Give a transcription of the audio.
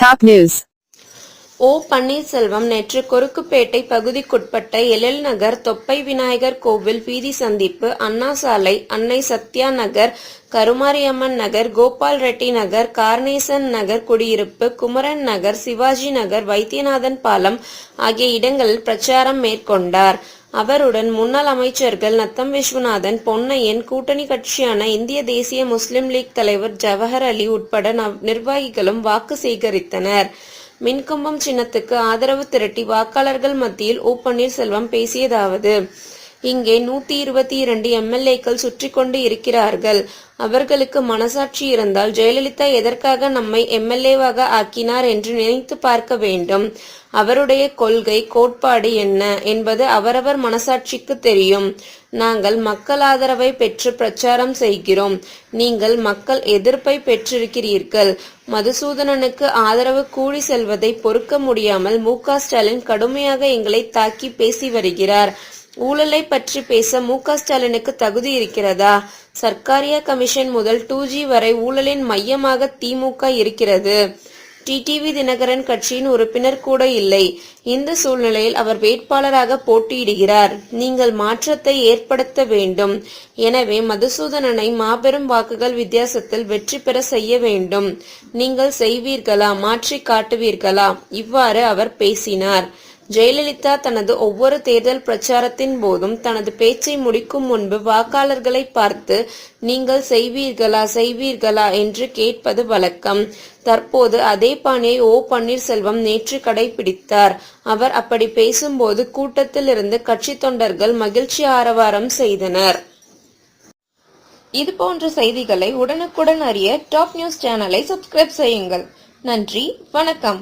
Top news ஓ பன்னீர்செல்வம் நேற்று கொருக்குப்பேட்டை பகுதிக்குட்பட்ட எழில் நகர் தொப்பை விநாயகர் கோவில் வீதி சந்திப்பு அண்ணா சாலை அன்னை சத்யா நகர் கருமாரியம்மன் நகர் கோபால் ரெட்டி நகர் கார்னேசன் நகர் குடியிருப்பு குமரன் நகர் சிவாஜி நகர் வைத்தியநாதன் பாலம் ஆகிய இடங்களில் பிரச்சாரம் மேற்கொண்டார். அவருடன் முன்னாள் அமைச்சர்கள் நத்தம் விஸ்வநாதன் பொன்னையன் கூட்டணி கட்சியான இந்திய தேசிய முஸ்லிம் லீக் தலைவர் ஜவஹர் அலி உட்பட நிர்வாகிகளும் வாக்கு சேகரித்தனர். மின்கம்பம் சின்னத்துக்கு ஆதரவு திரட்டி வாக்காளர்கள் மத்தியில் ஓ பன்னீர்செல்வம் பேசியதாவது இங்கே நூத்தி இருபத்தி இரண்டு எம்எல்ஏக்கள் சுற்றி கொண்டு இருக்கிறார்கள். அவர்களுக்கு மனசாட்சி இருந்தால் ஜெயலலிதா எதற்காக நம்மை எம்எல்ஏவாக ஆக்கினார் என்று நினைத்து பார்க்க வேண்டும். அவருடைய கொள்கை கோட்பாடு என்ன என்பது அவரவர் மனசாட்சிக்கு தெரியும். நாங்கள் மக்கள் ஆதரவை பெற்று பிரச்சாரம் செய்கிறோம். நீங்கள் மக்கள் எதிர்ப்பை பெற்றிருக்கிறீர்கள். மதுசூதனனுக்கு ஆதரவு கூடி செல்வதை பொறுக்க முடியாமல் மு க ஸ்டாலின் கடுமையாக எங்களை தாக்கி பேசி வருகிறார். ஊழலை பற்றி பேச மு க. ஸ்டாலினுக்கு தகுதி இருக்கிறதா? சர்க்காரியா கமிஷன் முதல் டூ ஜி வரை ஊழலின் மையமாக திமுக இருக்கிறது. டிடிவி தினகரன் கட்சியின் உறுப்பினர் கூட இல்லை. இந்த சூழ்நிலையில் அவர் வேட்பாளராக போட்டியிடுகிறார். நீங்கள் மாற்றத்தை ஏற்படுத்த வேண்டும். எனவே மதுசூதனனை மாபெரும் வாக்குகள் வித்தியாசத்தில் வெற்றி பெற செய்ய வேண்டும். நீங்கள் செய்வீர்களா? மாற்றி காட்டுவீர்களா? இவ்வாறு அவர் பேசினார். ஜெயலலிதா தனது ஒவ்வொரு தேர்தல் பிரச்சாரத்தின் போதும் தனது பேச்சை முடிக்கும் முன்பு வாக்காளர்களை பார்த்து நீங்கள் செய்வீர்களா செய்வீர்களா? என்று கேட்பது வழக்கம். தற்போது அதே பாணியை ஓ. பன்னீர்செல்வம் நேற்று கடைபிடித்தார். அவர் அப்படி பேசும்போது கூட்டத்திலிருந்து கட்சி தொண்டர்கள் மகிழ்ச்சி ஆரவாரம் செய்தனர். இது போன்ற செய்திகளை உடனுக்குடன் அறிய டாப் நியூஸ் சேனலை சப்ஸ்கிரைப் செய்யுங்கள். நன்றி வணக்கம்.